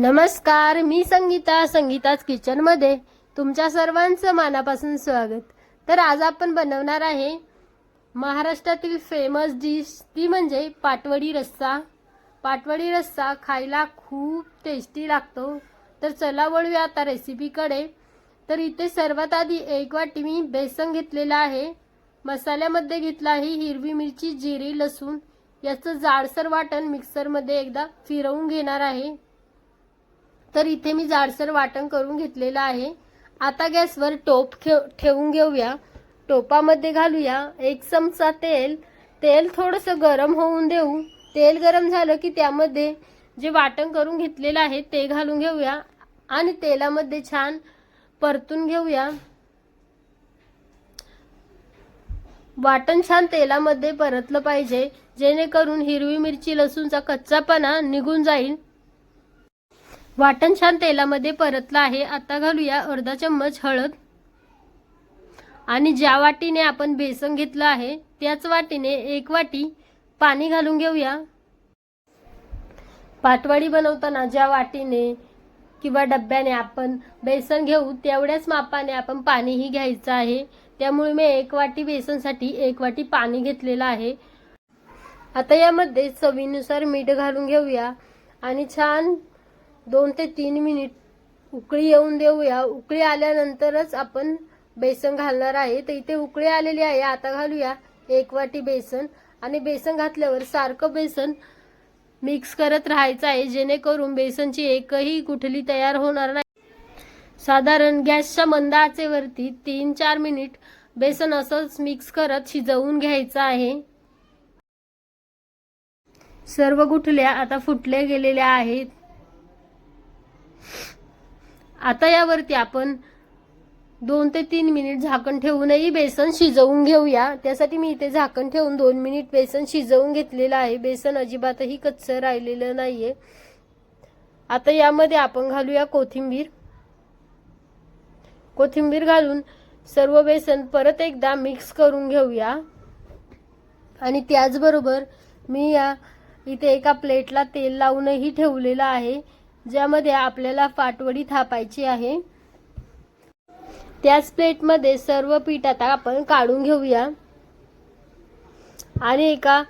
नमस्कार मी संगीता संगीताच किचनमध्ये. तुमच्या सर्वांचं मनापासून स्वागत. तर आज आपण बनवणार आहे महाराष्ट्रातील फेमस डिश ती म्हणजे पाटवडी रस्सा. पाटवडी रस्सा खायला खूप टेस्टी लागतो. तर चला वळूया आता रेसिपीकडे तर इथे सर्वात आधी एक वाटी मी बेसन घेतलेलं आहे. मसाल्यामध्ये घेतला आहे हिरवी मिरची जिरी लसूण. याचं जाडसर वाटण मिक्सरमध्ये एकदा फिरवून घेणार आहे. तर इथे मी जाडसर वाटण करून घेतलेलं आहे. आता गॅसवर टोप ठेवून घेऊया. टोपामध्ये घालूया. एक चमचा तेल. तेल थोडंसं गरम होऊन देऊ. तेल गरम झालं की त्यामध्ये जे वाटण करून घेतलेलं आहे ते घालून घेऊया. आणि तेलामध्ये छान परतून घेऊया. वाटण छान तेलामध्ये परतलं पाहिजे. जेणेकरून हिरवी मिरची लसूणचा कच्चापणा निघून जाईल. वाटण छान तेलामध्ये परतलं आहे. आता घालूया अर्धा चम्मच हळद. आणि ज्या वाटीने आपण बेसन घेतलं आहे त्याच वाटीने एक वाटी पाणी घालून घेऊया. पाटवाडी बनवताना ज्या वाटीने किंवा डब्याने आपण बेसन घेऊ तेवढ्याच मापाने आपण पाणीही घ्यायचं आहे. त्यामुळे मी एक वाटी बेसनसाठी एक वाटी पाणी घेतलेलं आहे. आता यामध्ये चवीनुसार मीठ घालून घेऊया. आणि छान दोन ते तीन मिनिट उकळी येऊन देऊया. उकळी आल्यानंतरच आपण बेसन घालणार आहे. तर इथे उकळी आलेली आहे. आता घालूया एक वाटी बेसन. आणि बेसन घातल्यावर सारखं बेसन मिक्स करत राहायचं आहे. जेणेकरून बेसनची एकही गुठली तयार होणार नाही. साधारण गॅसच्या मंद आचेवरती तीन चार मिनिट बेसन असंच मिक्स करत शिजवून घ्यायचं आहे. सर्व गुठल्या आता फुटल्या गेलेल्या आहेत. आता यावरती आपण दोन ते तीन मिनिट झाकण ठेवूनही बेसन शिजवून घेऊया. त्यासाठी मी इथे झाकण ठेवून दोन मिनिट बेसन शिजवून घेतलेलं आहे. बेसन अजिबातही कच्चं राहिलेलं नाहीये. आता यामध्ये आपण घालूया कोथिंबीर. कोथिंबीर घालून सर्व बेसन परत एकदा मिक्स करून घेऊया. आणि त्याचबरोबर मी या इथे एका प्लेटला तेल लावूनही ठेवलेलं आहे. ज्यामध्ये आपल्याला पाटवडी थापायची आहे. त्याच प्लेटमध्ये सर्व पीठ आता आपण काढून घेऊया. आणि एका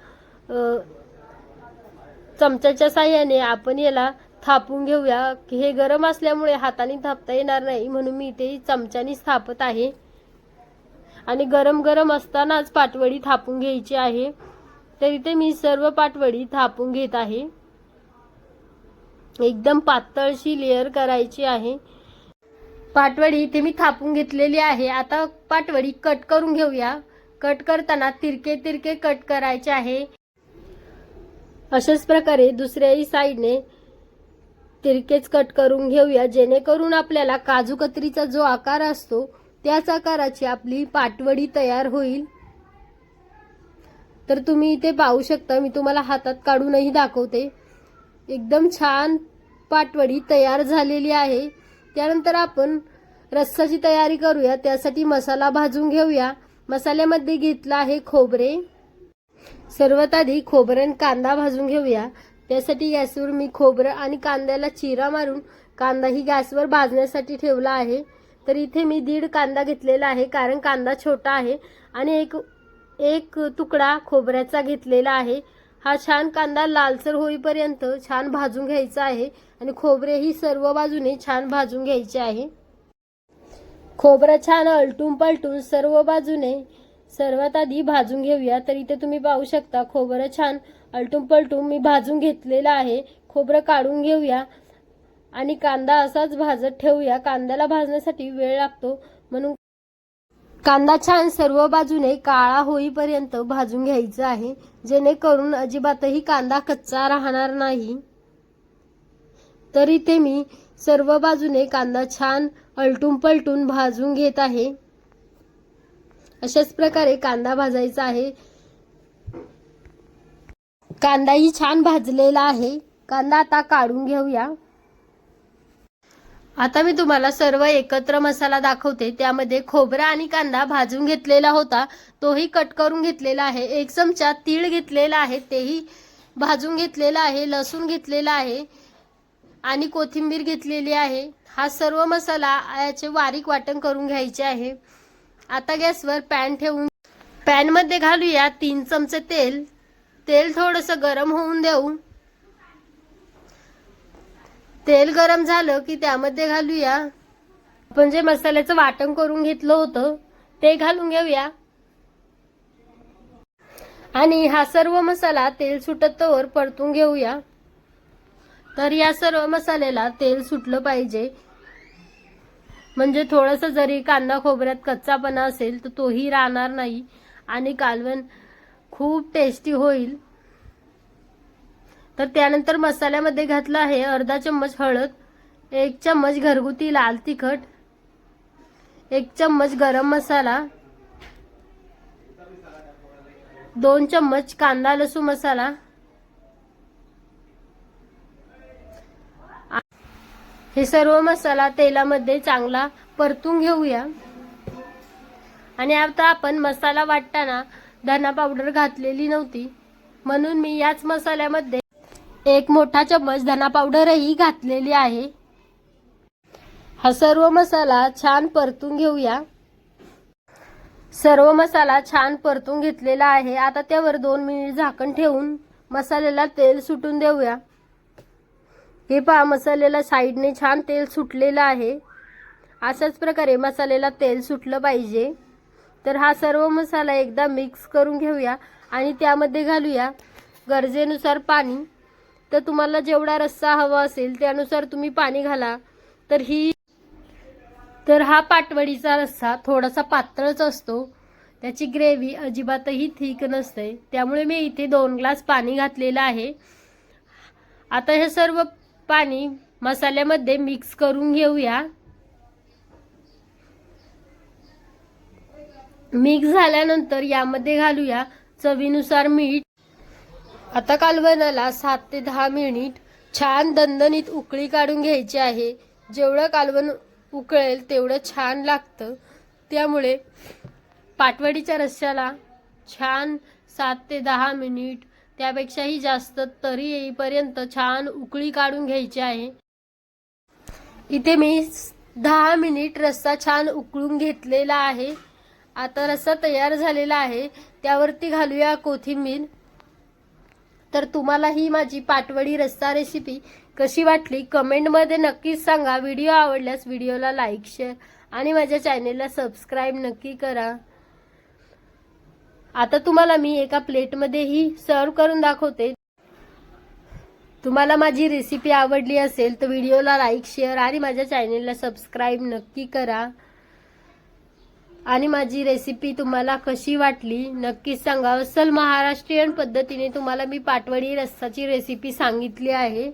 चमच्याच्या साह्याने आपण याला थापून घेऊया. हे गरम असल्यामुळे हाताने थापता येणार नाही म्हणून मी इथे चमच्यानेच थापत आहे. आणि गरम गरम असतानाच पाटवडी थापून घ्यायची आहे. तर इथे मी सर्व पाटवडी थापून घेत आहे. एकदम पातळशी लेअर करायची आहे. पाटवडी इथे मी थापून घेतलेली आहे. आता पाटवडी कट करून घेऊया. कट करताना तिरके तिरके कट करायचे आहे. अशाच प्रकारे दुसऱ्याही साईडने तिरकेच कट करून घेऊया. जेणेकरून आपल्याला काजू कतरीचा जो आकार असतो त्याच आकाराची आपली पाटवडी तयार होईल. तर तुम्ही इथे पाहू शकता मी तुम्हाला हातात काढूनही दाखवते. एकदम छान पाटवडी तयार झालेली आहे. त्यानंतर आपण रस्साची तयारी करूया. त्यासाठी मसाला भाजून घेऊया. मसाल्यामध्ये घेतला आहे खोबरे. सर्वात आधी खोबरं आणि कांदा भाजून घेऊया. त्यासाठी गॅसवर मी खोबरं आणि कांद्याला चिरा मारून कांदा ही गॅसवर भाजण्यासाठी ठेवला आहे. तर इथे मी दीड कांदा घेतलेला आहे कारण कांदा छोटा आहे. आणि एक एक तुकडा खोबऱ्याचा घेतलेला आहे. हा छान कांदा लालसर होईपर्यंत छान भाजून घ्यायचा आहे आणि खोबरेही सर्व बाजूने छान भाजून घ्यायचे आहे. खोबरं छान अलटून पलटून सर्व बाजूने सर्वात आधी भाजून घेऊया. तर इथे तुम्ही पाहू शकता खोबरं छान अलटून पलटून मी भाजून घेतलेलं आहे. खोबरं काढून घेऊया आणि कांदा असाच भाजत ठेवूया. कांद्याला भाजण्यासाठी वेळ लागतो. म्हणून कांदा छान सर्व बाजूने काळा होईपर्यंत भाजून घ्यायचा आहे. जेणेकरून अजिबातही कांदा कच्चा राहणार नाही. तर इथे मी सर्व बाजूने कांदा छान अलटून पलटून भाजून घेत आहे. अशाच प्रकारे कांदा भाजायचा आहे. कांदाही छान भाजलेला आहे. कांदा आता काढून घेऊया. आता मी तुम्हाला सर्व एकत्र मसाला दाखवते. त्यामध्ये खोबरा आणि कांदा भाजून घेतलेला होता. तोही कट करून घेतलेला आहे. एक चमचा तीळ घेतलेला आहे. तेही भाजून घेतलेला आहे. लसूण घेतलेला आहे. आणि कोथिंबीर घेतलेली आहे. हा सर्व मसाला याचे बारीक वाटण करून घ्यायचे आहे. आता गॅसवर पॅन ठेवून पॅनमध्ये घालूया तीन चमचे तेल. तेल थोडंसं गरम होऊन देऊ. तेल गरम झालं की त्यामध्ये घालूया. आपण जे मसाल्याचं वाटण करून घेतलं होतं ते घालून घेऊया. आणि हा सर्व मसाला तेल सुटतवर परतून घेऊया. तर या सर्व मसाल्याला तेल सुटलं पाहिजे. म्हणजे थोडंसं जरी कांदा खोबऱ्यात कच्चापणा असेल तर तोही राहणार नाही आणि कालवण खूप टेस्टी होईल. तर त्यानंतर मसाल्यामध्ये घातलं आहे अर्धा चम्मच हळद एक चम्मच घरगुती लाल तिखट एक चम्मच गरम मसाला दोन चम्मच कांदा लसूण मसाला हे सर्व मसाला तेलामध्ये चांगला परतून घेऊया. आणि आता आपण मसाला वाटताना धना पावडर घातलेली नव्हती म्हणून मी याच मसाल्यामध्ये एक मोठा चम्मच धना पावडरही घातलेली आहे. हा सर्व मसाला छान परतून घेऊया. सर्व मसाला छान परतून घेतलेला आहे. आता त्यावर दोन मिनिट झाकण ठेवून मसाल्याला तेल सुटून देऊया. हे पहा मसाल्याला साईडने छान तेल सुटलेलं आहे. अशाच प्रकारे मसाल्याला तेल सुटलं पाहिजे. तर हा सर्व मसाला एकदा मिक्स करून घेऊया आणि त्यामध्ये घालूया गरजेनुसार पाणी. तर तुम्हाला जेवढा रस्सा हवा असेल त्यानुसार तुम्ही पाणी घाला. तर ही तर हा पाटवडीचा रस्सा थोडासा पातळच असतो. त्याची ग्रेव्ही अजिबातही थिक नसते. त्यामुळे मी इथे दोन ग्लास पाणी घातलेलं आहे. आता हे सर्व पाणी मसाल्यामध्ये मिक्स करून घेऊया. मिक्स झाल्यानंतर यामध्ये घालूया चवीनुसार मीठ. आता कालवणाला सात ते दहा मिनिट छान दणदणीत उकळी काढून घ्यायची आहे. जेवढं कालवण उकळेल तेवढं छान लागतं. त्यामुळे पाटवडीच्या रस्स्याला छान सात ते दहा मिनिट त्यापेक्षाही जास्त तरी येईपर्यंत छान उकळी काढून घ्यायची आहे. इथे मी दहा मिनिट रस्सा छान उकळून घेतलेला आहे. आता रस्सा तयार झालेला आहे. त्यावरती घालूया कोथिंबीर. तर तुम्हाला ही माझी पाटवडी रस्सा रेसिपी कशी वाटली कमेंटमध्ये नक्कीच सांगा. व्हिडिओ आवडल्यास व्हिडिओला लाईक शेअर आणि माझ्या चॅनेलला सबस्क्राईब नक्की करा. आता तुम्हाला मी एका प्लेटमध्येही सर्व करून दाखवते. तुम्हाला माझी रेसिपी आवडली असेल तर व्हिडिओला लाईक शेअर आणि माझ्या चॅनेलला सबस्क्राईब नक्की करा. आणि माझी रेसिपी तुम्हाला कशी वाटली नक्कीच सांगा असल महाराष्ट्रीयन पद्धतीने तुम्हाला मी पाटवडी रस्साची रेसिपी सांगितली आहे.